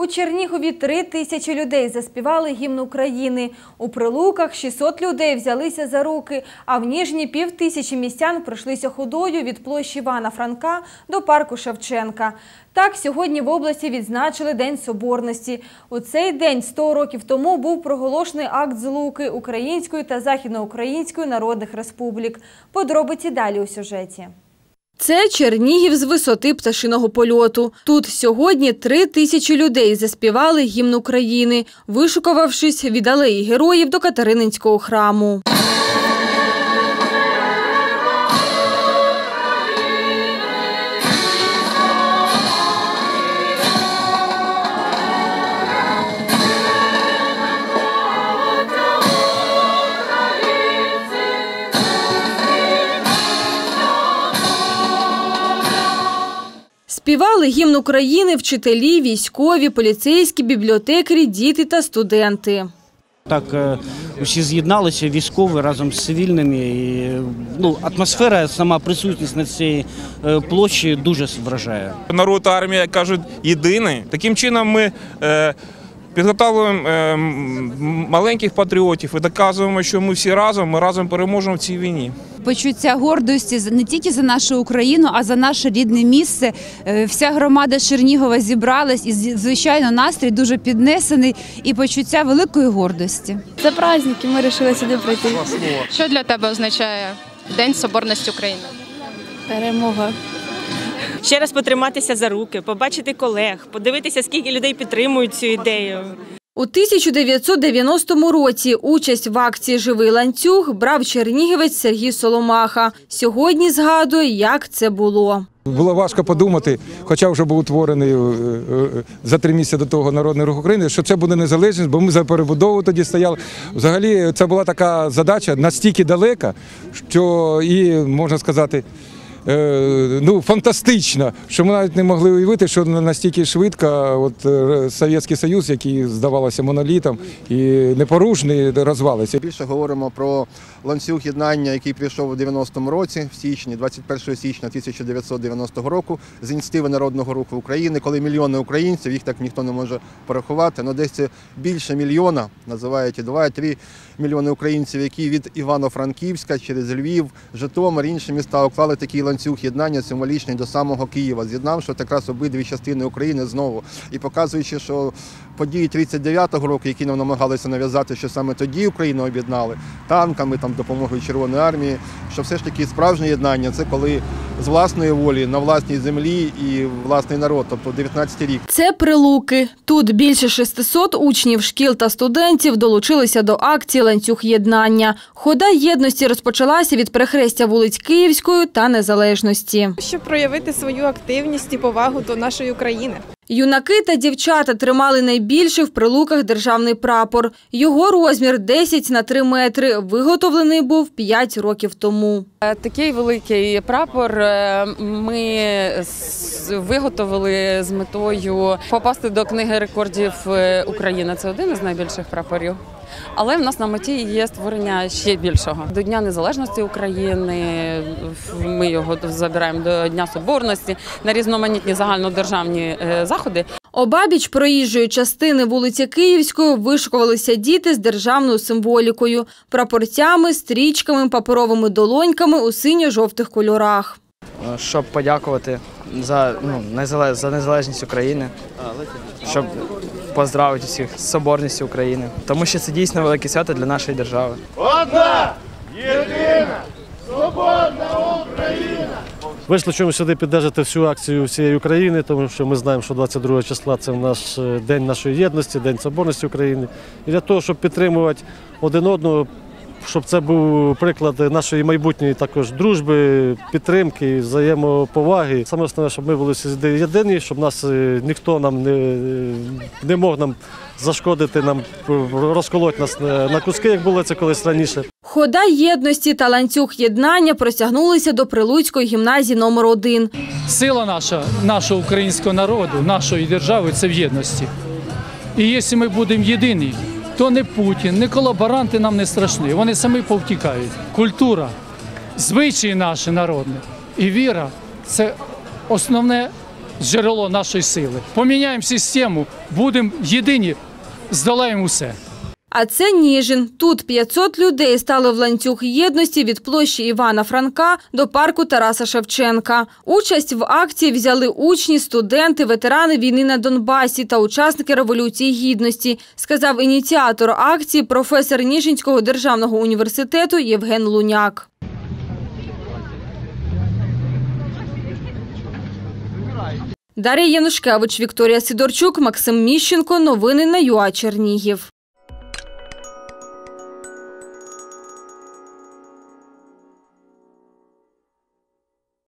У Чернігові три тисячі людей заспівали гімн України. У Прилуках 600 людей взялися за руки, а в Ніжні пів тисячі містян пройшлися ходою від площі Івана Франка до парку Шевченка. Так, сьогодні в області відзначили День Соборності. У цей день 100 років тому був проголошений акт злуки Української та Західноукраїнської народних республік. Подробиці далі у сюжеті. Це Чернігів з висоти пташиного польоту. Тут сьогодні три тисячі людей заспівали гімн України, вишукувавшись від алеї героїв до Катерининського храму. Співали гімн України вчителі, військові, поліцейські, бібліотекарі, діти та студенти. Так усі всі з'єдналися військові разом з цивільними. І, ну, атмосфера, сама присутність на цій е, площі дуже вражає. Народ та армія кажуть єдиний. Таким чином ми е, підготовуємо е, маленьких патріотів і доказуємо, що ми всі разом, ми разом переможемо в цій війні. почуття гордості не тільки за нашу Україну, а за наше рідне місце. Е, Вся громада Чернігова зібралась, і звичайно, настрій дуже піднесений і почуття великої гордості. Це праздники, ми вирішили сюди прийти. Що для тебе означає День Соборності України? Перемога. Ще раз потриматися за руки, побачити колег, подивитися, скільки людей підтримують цю ідею. У 1990 році участь в акції Живий ланцюг брав чернігівець Сергій Соломаха. Сьогодні згадує, як це було. Було важко подумати, хоча вже був утворений е, е, за три місяці до того Народний рух України, що це буде незалежність, бо ми за перебудову тоді стояли. Взагалі, це була така задача настільки далека, що і можна сказати. Е, Ну, фантастично, що ми навіть не могли уявити, що настільки швидко от е, Совєтський Союз, який здавалося монолітом і непорушний, розвалиться. Більше говоримо про ланцюг єднання, який прийшов у 90-му році, в січні, 21 січня 1990 року, з ініціативи Народного руху України, коли мільйони українців, їх так ніхто не може порахувати, але десь це більше мільйона, називають і 2-3 мільйони українців, які від Івано-Франківська через Львів, Житомир, інші міста уклали такий ланцюг єднання символічний до самого Києва, з'єднавши якраз обидві частини України знову і показуючи, що події 39-го року, які нам намагалися нав'язати, що саме тоді Україну об'єднали танками, там допомогою Червоної армії, що все ж таки справжнє єднання це коли з власної волі на власній землі і власний народ, тобто 19 рік. Це Прилуки. Тут більше 600 учнів шкіл та студентів долучилися до акції «Ланцюг єднання». Хода єдності розпочалася від перехрестя вулиць Київської та Незалежності. Щоб проявити свою активність і повагу до нашої України. Юнаки та дівчата тримали найбільший в Прилуках державний прапор. Його розмір 10 на 3 метри. Виготовлений був 5 років тому. Такий великий прапор е, ми виготовили з метою попасти до книги рекордів е, України. Це один із найбільших прапорів. Але в нас на меті є створення ще більшого. До Дня Незалежності України ми його забираємо до Дня Соборності на різноманітні загальнодержавні е, заходи. Обабіч проїжджої частини вулиці Київської вишукувалися діти з державною символікою – прапорцями, стрічками, паперовими долоньками у синьо-жовтих кольорах. щоб подякувати за, ну, незале- за незалежність України, щоб поздравити всіх з соборністю України. Тому що це дійсно велике свято для нашої держави. Одна єдина свободна Україна. Вийшли чому сюди піддержати всю акцію всієї України, тому що ми знаємо, що 22 числа це наш е, день нашої єдності, день соборності України. І для того, щоб підтримувати один одного, щоб це був приклад нашої майбутньої також дружби, підтримки, взаємоповаги. Саме основне, щоб ми були всі єдині, щоб нас е, ніхто нам не, не мог нам зашкодити, нам розколоть нас на на куски, як було це колись раніше. Хода єдності та ланцюг єднання простягнулися до Прилуцької гімназії номер 1 Сила наша, нашого українського народу, нашої держави це в єдності. І якщо ми будемо єдині, то не Путін, не колаборанти нам не страшні. Вони самі повтікають. Культура, звичаї наші народні і віра це основне джерело нашої сили. Поміняємо систему, будемо єдині, здолаємо усе. А це Ніжин. Тут 500 людей стали в ланцюг єдності від площі Івана Франка до парку Тараса Шевченка. Участь в акції взяли учні, студенти, ветерани війни на Донбасі та учасники Революції Гідності, сказав ініціатор акції професор Ніжинського державного університету Євген Луняк. Дар'я Янушкевич, Вікторія Сидорчук, Максим Міщенко. Новини на ЮА Чернігів.